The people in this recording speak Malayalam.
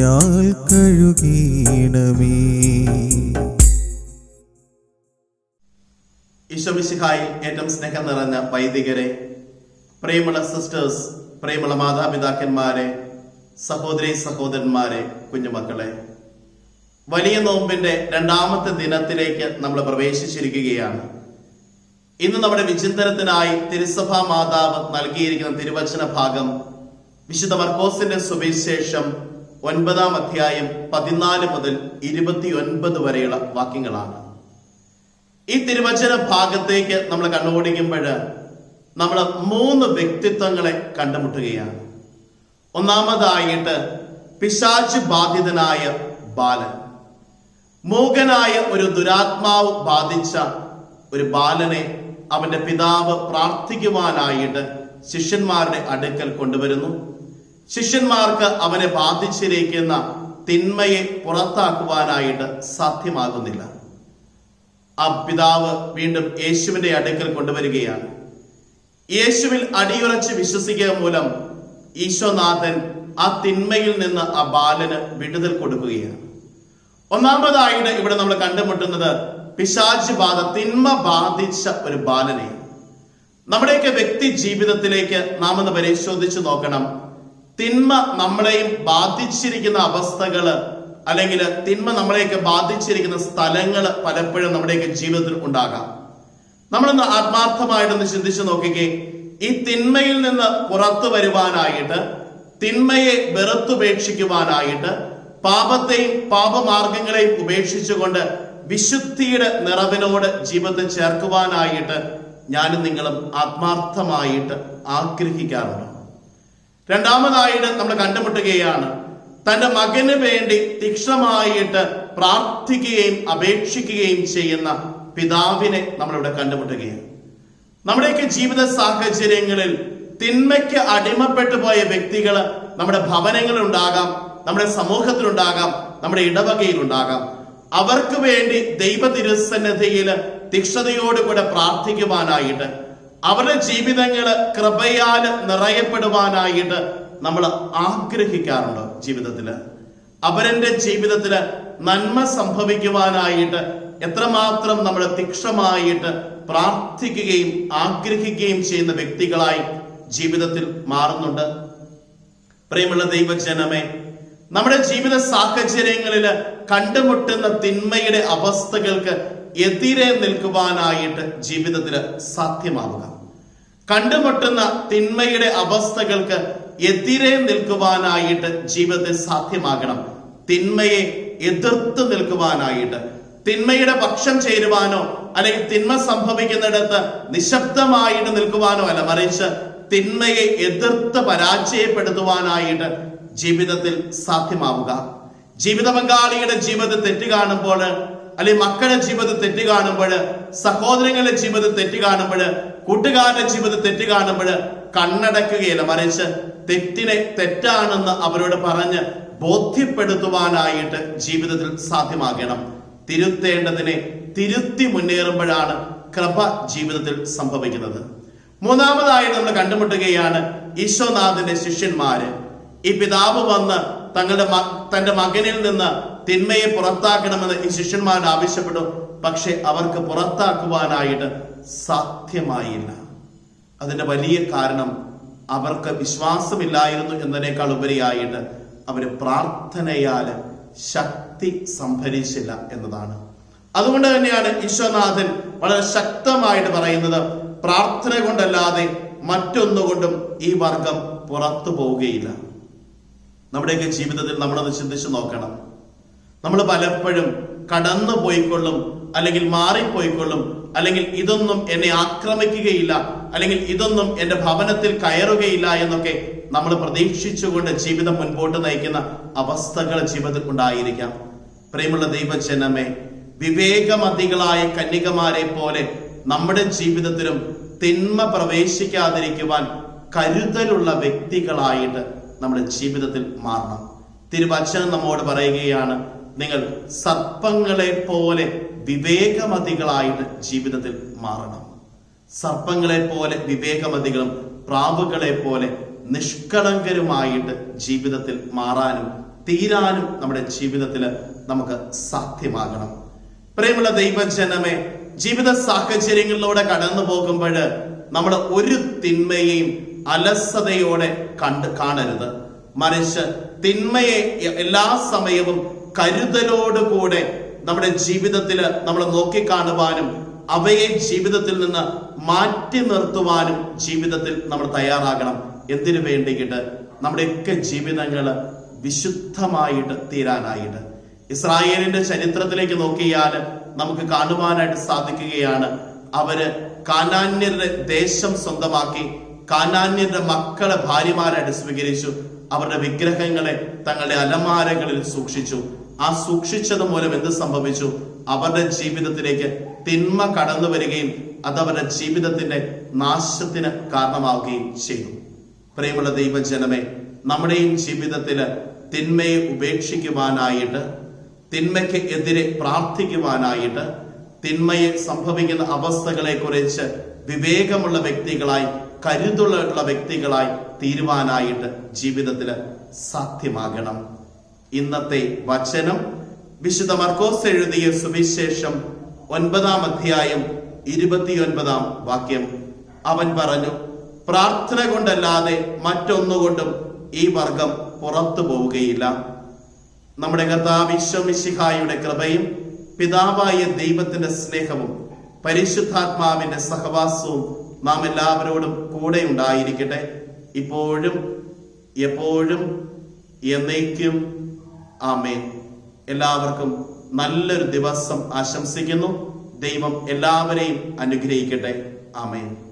നീയാൽ കഴുകീണമേ. ഈശോമിശിഹായി ഏറ്റവും സ്നേഹം നിറഞ്ഞ വൈദികരെ പ്രേമുള്ള സിസ്റ്റേഴ്സ് പ്രേമുള്ള മാതാപിതാക്കന്മാരെ സഹോദരി സഹോദരന്മാരെ കുഞ്ഞുമക്കളെ. വലിയ നോമ്പിന്റെ രണ്ടാമത്തെ ദിനത്തിലേക്ക് നമ്മൾ പ്രവേശിച്ചിരിക്കുകയാണ്. ഇന്ന് നമ്മുടെ വിചിന്തനത്തിനായി തിരുസഭാ മാതാവ് നൽകിയിരിക്കുന്ന തിരുവചന ഭാഗം വിശുദ്ധ മർക്കോസിന്റെ സുവിശേഷം ഒൻപതാം അധ്യായം പതിനാല് മുതൽ ഇരുപത്തിയൊൻപത് വരെയുള്ള വാക്യങ്ങളാണ്. ഈ തിരുവചന ഭാഗത്തേക്ക് നമ്മൾ കണ്ണുപിടിക്കുമ്പോൾ നമ്മൾ മൂന്ന് വ്യക്തിത്വങ്ങളെ കണ്ടുമുട്ടുകയാണ്. ഒന്നാമതായിട്ട് പിശാച്ച് ബാധിതനായ ബാലൻ. മൂകനായ ഒരു ദുരാത്മാവ് ബാധിച്ച ഒരു ബാലനെ അവന്റെ പിതാവ് പ്രാർത്ഥിക്കുവാനായിട്ട് ശിഷ്യന്മാരുടെ അടുക്കൽ കൊണ്ടുവരുന്നു. ശിഷ്യന്മാർക്ക് അവനെ ബാധിച്ചിരിക്കുന്ന തിന്മയെ പുറത്താക്കുവാനായിട്ട് സാധ്യമാകുന്നില്ല. ആ പിതാവ് വീണ്ടും യേശുവിന്റെ അടുക്കൽ കൊണ്ടുവരികയാണ്. യേശുവിൽ അടിയുറച്ച് വിശ്വസിക്കുക മൂലം ഈശോനാഥൻ ആ തിന്മയിൽ നിന്ന് ആ ബാലന് വിടുതൽ കൊടുക്കുകയാണ്. ഒന്നാമതായിട്ട് ഇവിടെ നമ്മൾ കണ്ടുമുട്ടുന്നത് പിശാച് ബാധ തിന്മ ബാധിച്ച ഒരു ബാലനെ നമ്മുടെയൊക്കെ വ്യക്തി ജീവിതത്തിലേക്ക് നാം ഒന്ന് പരിശോധിച്ചു നോക്കണം. തിന്മ നമ്മളെയും ബാധിച്ചിരിക്കുന്ന അവസ്ഥകൾ അല്ലെങ്കിൽ തിന്മ നമ്മളെയൊക്കെ ബാധിച്ചിരിക്കുന്ന സ്ഥലങ്ങൾ പലപ്പോഴും നമ്മുടെയൊക്കെ ജീവിതത്തിൽ ഉണ്ടാകാം. നമ്മളൊന്ന് ആത്മാർത്ഥമായിട്ടൊന്ന് ചിന്തിച്ചു നോക്കിക്കേ. ഈ തിന്മയിൽ നിന്ന് പുറത്തു വരുവാനായിട്ട് തിന്മയെ വെറുത്തുപേക്ഷിക്കുവാനായിട്ട് പാപത്തെയും പാപമാർഗങ്ങളെയും ഉപേക്ഷിച്ചുകൊണ്ട് വിശുദ്ധിയുടെ നിറവിനോട് ജീവിതത്തിൽ ചേർക്കുവാനായിട്ട് ഞാനും നിങ്ങളും ആത്മാർത്ഥമായിട്ട് ആഗ്രഹിക്കാറുണ്ട്. രണ്ടാമതായിട്ട് നമ്മൾ കണ്ടുമുട്ടുകയാണ് തന്റെ മകന് വേണ്ടി തീക്ഷണമായിട്ട് പ്രാർത്ഥിക്കുകയും അപേക്ഷിക്കുകയും ചെയ്യുന്ന പിതാവിനെ നമ്മളിവിടെ കണ്ടുമുട്ടുകയാണ്. നമ്മുടെയൊക്കെ ജീവിത സാഹചര്യങ്ങളിൽ തിന്മയ്ക്ക് അടിമപ്പെട്ടു പോയ വ്യക്തികൾ നമ്മുടെ ഭവനങ്ങളിൽ ഉണ്ടാകാം നമ്മുടെ സമൂഹത്തിലുണ്ടാകാം നമ്മുടെ ഇടവകയിലുണ്ടാകാം. അവർക്ക് വേണ്ടി ദൈവ തിരുസന്നതയിൽ തീക്ഷണതയോടുകൂടെ പ്രാർത്ഥിക്കുവാനായിട്ട് അവരുടെ ജീവിതങ്ങൾ കൃപയാൽ നിറയപ്പെടുവാനായിട്ട് നമ്മൾ ആഗ്രഹിക്കാറുണ്ട് ജീവിതത്തിൽ. അവരെ ജീവിതത്തിൽ നന്മ സംഭവിക്കുവാനായിട്ട് എത്രമാത്രം നമ്മൾ തീക്ഷമായിട്ട് പ്രാർത്ഥിക്കുകയും ആഗ്രഹിക്കുകയും ചെയ്യുന്ന വ്യക്തികളായി ജീവിതത്തിൽ മാറുന്നുണ്ട്. പ്രേമുള്ള ദൈവജനമേ നമ്മുടെ ജീവിത സാഹചര്യങ്ങളിൽ കണ്ടുമുട്ടുന്ന തിന്മയുടെ അവസ്ഥകൾക്ക് എതിരെ നിൽക്കുവാനായിട്ട് ജീവിതത്തിൽ സാധ്യമാവുക. കണ്ടുമുട്ടുന്ന തിന്മയുടെ അവസ്ഥകൾക്ക് എതിരെ നിൽക്കുവാനായിട്ട് ജീവിതത്തിൽ സാധ്യമാകണം. തിന്മയെ എതിർത്ത് നിൽക്കുവാനായിട്ട്. തിന്മയുടെ പക്ഷം ചേരുവാനോ അല്ലെങ്കിൽ തിന്മ സംഭവിക്കുന്നിടത്ത് നിശബ്ദമായിട്ട് നിൽക്കുവാനോ അല്ല മറിച്ച് തിന്മയെ എതിർത്ത് പരാജയപ്പെടുത്തുവാനായിട്ട് ജീവിതത്തിൽ സാധ്യമാവുക. ജീവിത പങ്കാളിയുടെ ജീവിതം തെറ്റ് കാണുമ്പോൾ അല്ലെ മക്കളുടെ ജീവിതം തെറ്റ് കാണുമ്പോൾ സഹോദരങ്ങളുടെ ജീവിതം തെറ്റ് കാണുമ്പോൾ കൂട്ടുകാരുടെ ജീവിതം തെറ്റ് കാണുമ്പോൾ കണ്ണടക്കുകയില്ല. മറിച്ച് തെറ്റിനെ തെറ്റാണെന്ന് അവരോട് പറഞ്ഞ് ബോധ്യപ്പെടുത്തുവാനായിട്ട് ജീവിതത്തിൽ സാധ്യമാകണം. തിരുത്തേണ്ടതിനെ തിരുത്തി മുന്നേറുമ്പോഴാണ് കൃപ ജീവിതത്തിൽ സംഭവിക്കുന്നത്. മൂന്നാമതായി നമ്മൾ കണ്ടുമുട്ടുകയാണ് ഈശോനാഥന്റെ ശിഷ്യന്മാര്. ഈ പിതാവ് വന്ന് തങ്ങളുടെ തന്റെ മകനിൽ നിന്ന് തിന്മയെ പുറത്താക്കണമെന്ന് ഈ ശിഷ്യന്മാരോട് ആവശ്യപ്പെട്ടു. പക്ഷെ അവർക്ക് പുറത്താക്കുവാനായിട്ട് സാധ്യമായില്ല. അതിന്റെ വലിയ കാരണം അവർക്ക് വിശ്വാസമില്ലായിരുന്നു എന്നതിനേക്കാൾ ഉപരിയായിട്ട് അവർ പ്രാർത്ഥനയാൽ ശക്തി സംഭരിച്ചില്ല എന്നതാണ്. അതുകൊണ്ട് തന്നെയാണ് ഈശ്വനാഥൻ വളരെ ശക്തമായിട്ട് പറയുന്നത്. പ്രാർത്ഥന കൊണ്ടല്ലാതെ മറ്റൊന്നുകൊണ്ടും ഈ വർഗം പുറത്തു പോവുകയില്ല. നമ്മുടെയൊക്കെ ജീവിതത്തിൽ നമ്മളത് ചിന്തിച്ചു നോക്കണം. നമ്മൾ പലപ്പോഴും കടന്നു പോയിക്കൊള്ളും അല്ലെങ്കിൽ മാറിപ്പോയിക്കൊള്ളും അല്ലെങ്കിൽ ഇതൊന്നും എന്നെ ആക്രമിക്കുകയില്ല അല്ലെങ്കിൽ ഇതൊന്നും എന്റെ ഭവനത്തിൽ കയറുകയില്ല എന്നൊക്കെ നമ്മൾ പ്രതീക്ഷിച്ചുകൊണ്ട് ജീവിതം മുൻപോട്ട് നയിക്കുന്ന അവസ്ഥകൾ ജീവിതത്തിൽ ഉണ്ടായിരിക്കാം. പ്രിയമുള്ള ദൈവജനമേ വിവേകമതികളായ കന്യകമാരെ പോലെ നമ്മുടെ ജീവിതത്തിലും തിന്മ പ്രവേശിക്കാതിരിക്കുവാൻ കരുതലുള്ള വ്യക്തികളായിട്ട് നമ്മുടെ ജീവിതത്തിൽ മാറണം. തിരുവചനം നമ്മോട് പറയുകയാണ് നിങ്ങൾ സർപ്പങ്ങളെ പോലെ വിവേകമതികളായിട്ട് ജീവിതത്തിൽ മാറണം. സർപ്പങ്ങളെ പോലെ വിവേകമതികളും പ്രാവുകളെ പോലെ നിഷ്കളങ്കരുമായിട്ട് ജീവിതത്തിൽ മാറാനും തീരാനും നമ്മുടെ ജീവിതത്തിൽ നമുക്ക് സാധ്യമാകണം. പ്രേമുള്ള ദൈവജനമേ ജീവിത സാഹചര്യങ്ങളിലൂടെ കടന്നു പോകുമ്പോൾ നമ്മൾ ഒരു തിന്മയെയും അലസതയോടെ കണ്ട് കാണരുത്. മറിച്ച് തിന്മയെ എല്ലാ സമയവും കരുതലോടുകൂടെ നമ്മുടെ ജീവിതത്തിൽ നമ്മൾ നോക്കിക്കാണുവാനും അവയെ ജീവിതത്തിൽ നിന്ന് മാറ്റി നിർത്തുവാനും ജീവിതത്തിൽ നമ്മൾ തയ്യാറാകണം. എന്തിനു വേണ്ടിയിട്ട്? നമ്മുടെയൊക്കെ ജീവിതങ്ങൾ വിശുദ്ധമായിട്ട് തീരാനായിട്ട്. ഇസ്രായേലിന്റെ ചരിത്രത്തിലേക്ക് നോക്കിയാൽ നമുക്ക് കാണുവാനായിട്ട് സാധിക്കുകയാണ് അവർ കാനാന്യരുടെ ദേശം സ്വന്തമാക്കി കാനാന്യരുടെ മക്കളെ ഭാര്യമാരായിട്ട് സ്വീകരിച്ചു അവരുടെ വിഗ്രഹങ്ങളെ തങ്ങളുടെ അലമാരകളിൽ സൂക്ഷിച്ചു. ആ സൂക്ഷിച്ചത് മൂലം എന്ത് സംഭവിച്ചു? അവരുടെ ജീവിതത്തിലേക്ക് തിന്മ കടന്നു വരികയും അവരുടെ ജീവിതത്തിന്റെ നാശത്തിന് കാരണമാവുകയും ചെയ്തു. പ്രിയമുള്ള ദൈവജനമേ നമ്മുടെയും ജീവിതത്തിൽ തിന്മയെ ഉപേക്ഷിക്കുവാനായിട്ട് തിന്മയ്ക്ക് എതിരെ പ്രാർത്ഥിക്കുവാനായിട്ട് തിന്മയെ സംഭവിക്കുന്ന അവസ്ഥകളെ കുറിച്ച് വിവേകമുള്ള വ്യക്തികളായി കരുതുള്ള വ്യക്തികളായി തീരുവാനായിട്ട് ജീവിതത്തിൽ സാധ്യമാകണം. ഇന്നത്തെ വചനം വിശുദ്ധ മർക്കോസ് എഴുതിയ സുവിശേഷം ഒൻപതാം അധ്യായം ഇരുപത്തിയൊൻപതാം വാക്യം. അവൻ പറഞ്ഞു പ്രാർത്ഥന കൊണ്ടല്ലാതെ മറ്റൊന്നുകൊണ്ടും ഈ വർഗം പുറത്തു പോവുകയില്ല. നമ്മുടെ കർത്താവിശ്വമിശിഹായുടെ കൃപയും പിതാവായ ദൈവത്തിന്റെ സ്നേഹവും പരിശുദ്ധാത്മാവിന്റെ സഹവാസവും നാം എല്ലാവരോടും കൂടെ ഉണ്ടായിരിക്കട്ടെ. ഇപ്പോഴും എപ്പോഴും എന്നേക്കും ആമേൻ. എല്ലാവർക്കും നല്ലൊരു ദിവസം ആശംസിക്കുന്നു. ദൈവം എല്ലാവരെയും അനുഗ്രഹിക്കട്ടെ. ആമേൻ.